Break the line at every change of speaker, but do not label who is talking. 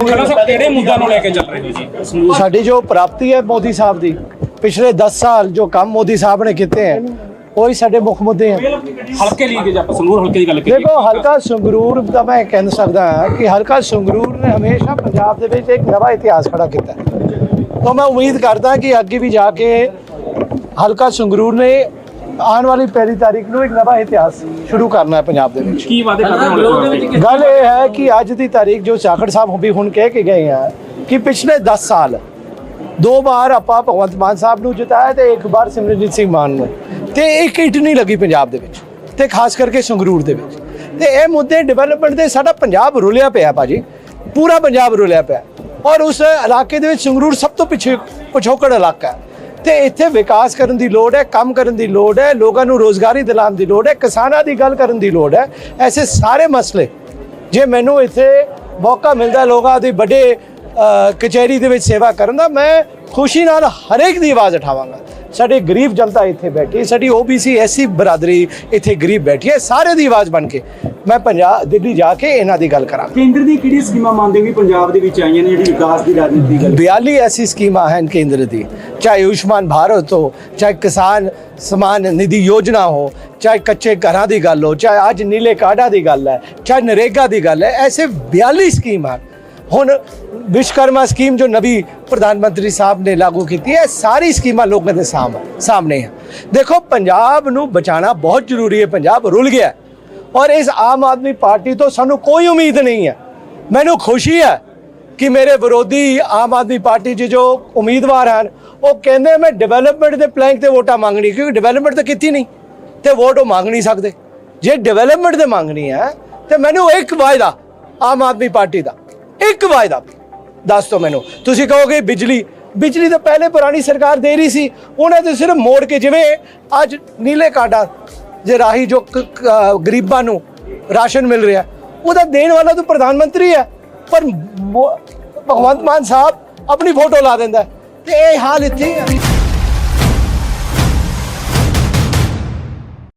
ਖੜਾ ਸਾਹਿਬ ਕਿਹੜੇ ਮੁੱਦਿਆਂ ਨੂੰ ਲੈ ਕੇ ਚੱਲ ਰਹੇ ਹੋ ਜੀ? ਸੰਗਰੂਰ
ਸਾਡੀ ਜੋ ਪ੍ਰਾਪਤੀ ਹੈ ਮੋਦੀ ਸਾਹਿਬ ਦੀ ਪਿਛਲੇ 10 ਸਾਲ ਜੋ ਕੰਮ ਮੋਦੀ ਸਾਹਿਬ ਨੇ ਕੀਤੇ ਹੈ ਉਹੀ ਸਾਡੇ ਮੁੱਖ ਮੁੱਦੇ ਹੈ।
ਹਲਕੇ ਲਈ ਜੇ ਆਪਾਂ ਸੰਗਰੂਰ ਹਲਕੇ ਦੀ ਗੱਲ ਕਰੀਏ।
ਦੇਖੋ ਹਲਕਾ ਸੰਗਰੂਰ ਦਾ ਮੈਂ ਕਹਿ ਸਕਦਾ ਹਾਂ ਕਿ ਹਲਕਾ ਸੰਗਰੂਰ ਨੇ ਹਮੇਸ਼ਾ ਪੰਜਾਬ ਦੇ ਵਿੱਚ ਇੱਕ ਨਵਾਂ ਇਤਿਹਾਸ ਖੜਾ ਕੀਤਾ। ਤਾਂ ਮੈਂ ਉਮੀਦ ਕਰਦਾ ਕਿ ਅੱਗੇ ਵੀ ਜਾ ਕੇ ਹਲਕਾ ਸੰਗਰੂਰ ਨੇ ਆਉਣ ਵਾਲੀ ਪਹਿਲੀ ਤਾਰੀਖ ਨੂੰ ਇੱਕ ਨਵਾਂ ਇਤਿਹਾਸ ਸ਼ੁਰੂ ਕਰਨਾ ਹੈ ਪੰਜਾਬ ਦੇ ਵਿੱਚ।
ਕੀ ਵਾਅਦੇ ਕਰਦੇ ਹੋ
ਗੱਲ ਇਹ ਹੈ ਕਿ ਅੱਜ ਦੀ ਤਾਰੀਖ ਜੋ ਚਾਖੜ ਸਾਹਿਬ ਵੀ ਹੁਣ ਕਹਿ ਕੇ ਗਏ ਆ ਕਿ ਪਿਛਲੇ 10 ਸਾਲ ਦੋ ਵਾਰ ਆਪਾਂ ਭਗਵੰਤ ਮਾਨ ਸਾਹਿਬ ਨੂੰ ਜਿਤਾਇਆ ਤੇ ਇੱਕ ਵਾਰ ਸਿਮਰਨਜੀਤ ਸਿੰਘ ਮਾਨ ਨੂੰ। ਤੇ ਇੱਕ ਇੱਟ ਨਹੀਂ ਲੱਗੀ ਪੰਜਾਬ ਦੇ ਵਿੱਚ ਤੇ ਖਾਸ ਕਰਕੇ ਸੰਗਰੂਰ ਦੇ ਵਿੱਚ। ਤੇ ਇਹ ਮੁੱਦੇ ਡਿਵੈਲਪਮੈਂਟ ਦੇ ਸਾਡਾ ਪੰਜਾਬ ਰੁਲਿਆ ਪਿਆ ਭਾਜੀ ਪੂਰਾ ਪੰਜਾਬ ਰੁਲਿਆ ਪਿਆ। ਔਰ ਉਸ ਇਲਾਕੇ ਦੇ ਵਿੱਚ ਸੰਗਰੂਰ ਸਭ ਤੋਂ ਪਿੱਛੇ ਪਿਛੋਕੜ ਇਲਾਕਾ ਹੈ। ਤੇ ਇੱਥੇ ਵਿਕਾਸ ਕਰਨ ਦੀ ਲੋੜ ਹੈ, ਕੰਮ ਕਰਨ ਦੀ ਲੋੜ ਹੈ, ਲੋਕਾਂ ਨੂੰ ਰੋਜ਼ਗਾਰੀ ਦਿਲਾਉਣ ਦੀ ਲੋੜ ਹੈ, ਕਿਸਾਨਾਂ ਦੀ ਗੱਲ ਕਰਨ ਦੀ ਲੋੜ ਹੈ। ਐਸੇ ਸਾਰੇ ਮਸਲੇ ਜੇ ਮੈਨੂੰ ਇੱਥੇ ਮੌਕਾ ਮਿਲਦਾ ਲੋਕਾਂ ਦੇ ਵੱਡੇ ਕਚਹਿਰੀ ਦੇ ਵਿੱਚ ਸੇਵਾ ਕਰਨ ਦਾ ਮੈਂ ਖੁਸ਼ੀ ਨਾਲ ਹਰੇਕ ਦੀ ਆਵਾਜ਼ ਉਠਾਵਾਂਗਾ। ਸਾਡੇ ਗਰੀਬ ਜਨਤਾ ਇੱਥੇ ਬੈਠੀ ਸਾਡੀ OBC ਐਸੀ ਬਰਾਦਰੀ ਇੱਥੇ ਗਰੀਬ ਬੈਠੀ ਹੈ ਸਾਰੇ ਦੀ ਆਵਾਜ਼ ਬਣ ਕੇ। ਮੈਂ ਪੰਜਾਬ ਦਿੱਲੀ ਜਾ ਕੇ ਇਹਨਾਂ ਦੀ ਗੱਲ ਕਰਾਂਗਾ।
ਕੇਂਦਰ ਦੀ ਕਿਹੜੀ ਸਕੀਮਾਂ ਮੰਨਦੇ ਵੀ ਪੰਜਾਬ ਦੇ ਵਿੱਚ ਆਈਆਂ ਨੇ ਜਿਹੜੀ ਵਿਕਾਸ ਦੀ ਰਾਜਨੀਤੀ ਦੀ ਗੱਲ?
42 ਐਸੀ ਸਕੀਮਾਂ ਹਨ ਕੇਂਦਰ ਦੀ ਚਾਹੇ ਆਯੁਸ਼ਮਾਨ ਭਾਰਤ ਹੋ ਚਾਹੇ ਕਿਸਾਨ ਸਮਾਨ ਨਿਧੀ ਯੋਜਨਾ ਹੋ ਚਾਹੇ ਕੱਚੇ ਘਰਾਂ ਦੀ ਗੱਲ ਹੋ ਚਾਹੇ ਅੱਜ ਨੀਲੇ ਕਾਰਡਾਂ ਦੀ ਗੱਲ ਹੈ ਚਾਹੇ ਨਰੇਗਾ ਦੀ ਗੱਲ ਹੈ ਐਸੇ 42 ਸਕੀਮ ਹੁਣ ਵਿਸ਼ਵਕਰਮਾ ਸਕੀਮ ਜੋ ਨਵੀਂ ਪ੍ਰਧਾਨ ਮੰਤਰੀ ਸਾਹਿਬ ਨੇ ਲਾਗੂ ਕੀਤੀ ਹੈ, ਸਾਰੀ ਸਕੀਮਾਂ ਲੋਕਾਂ ਦੇ ਸਾਹਮ- ਸਾਹਮਣੇ ਹੈ ਦੇਖੋ, ਪੰਜਾਬ ਨੂੰ ਬਚਾਉਣਾ ਬਹੁਤ ਜ਼ਰੂਰੀ ਹੈ, ਪੰਜਾਬ ਰੁਲ ਗਿਆ ਔਰ ਇਸ ਆਮ ਆਦਮੀ ਪਾਰਟੀ ਤੋਂ ਸਾਨੂੰ ਕੋਈ ਉਮੀਦ ਨਹੀਂ ਹੈ। ਮੈਨੂੰ ਖੁਸ਼ੀ ਹੈ ਕਿ ਮੇਰੇ ਵਿਰੋਧੀ ਆਮ ਆਦਮੀ ਪਾਰਟੀ 'ਚ ਜੋ ਉਮੀਦਵਾਰ ਹਨ, ਉਹ ਕਹਿੰਦੇ ਮੈਂ ਡਿਵੈਲਪਮੈਂਟ ਦੇ ਪਲੈਂਕ ਤੇ ਵੋਟਾਂ ਮੰਗਣੀ ਕਿਉਂਕਿ ਡਿਵੈਲਪਮੈਂਟ ਤਾਂ ਕੀਤੀ ਨਹੀਂ, ਤੇ ਵੋਟ ਉਹ ਮੰਗ ਨਹੀਂ ਸਕਦੇ। ਜੇ ਡਿਵੈਲਪਮੈਂਟ ਦੇ ਮੰਗਣੀ ਹੈ, ਤੇ ਮੈਨੂੰ ਇੱਕ ਵਾਅਦਾ ਆਮ ਆਦਮੀ ਪਾਰਟੀ ਦਾ ਇੱਕ ਵਾਅਦਾ ਦੱਸ ਦਿਓ ਮੈਨੂੰ ਤੁਸੀਂ ਕਹੋਗੇ ਬਿਜਲੀ ਬਿਜਲੀ ਤਾਂ ਪਹਿਲੇ ਪੁਰਾਣੀ ਸਰਕਾਰ ਦੇ ਰਹੀ ਸੀ, ਉਹਨਾਂ 'ਤੇ ਸਿਰਫ ਮੋੜ ਕੇ ਜਿਵੇਂ ਅੱਜ ਨੀਲੇ ਕਾਰਡਾਂ ਜੇ ਰਾਹੀ ਜੋ ਗਰੀਬਾਂ ਨੂੰ ਰਾਸ਼ਨ ਮਿਲ ਰਿਹਾ, ਉਹਦਾ ਦੇਣ ਵਾਲਾ ਤਾਂ ਪ੍ਰਧਾਨ ਮੰਤਰੀ ਹੈ, ਪਰ ਭਗਵੰਤ ਮਾਨ ਸਾਹਿਬ ਆਪਣੀ ਫੋਟੋ ਲਾ ਦਿੰਦਾ ਹੈ। ਤੇ ਇਹ ਹਾਲ ਇੱਥੇ ਹੈ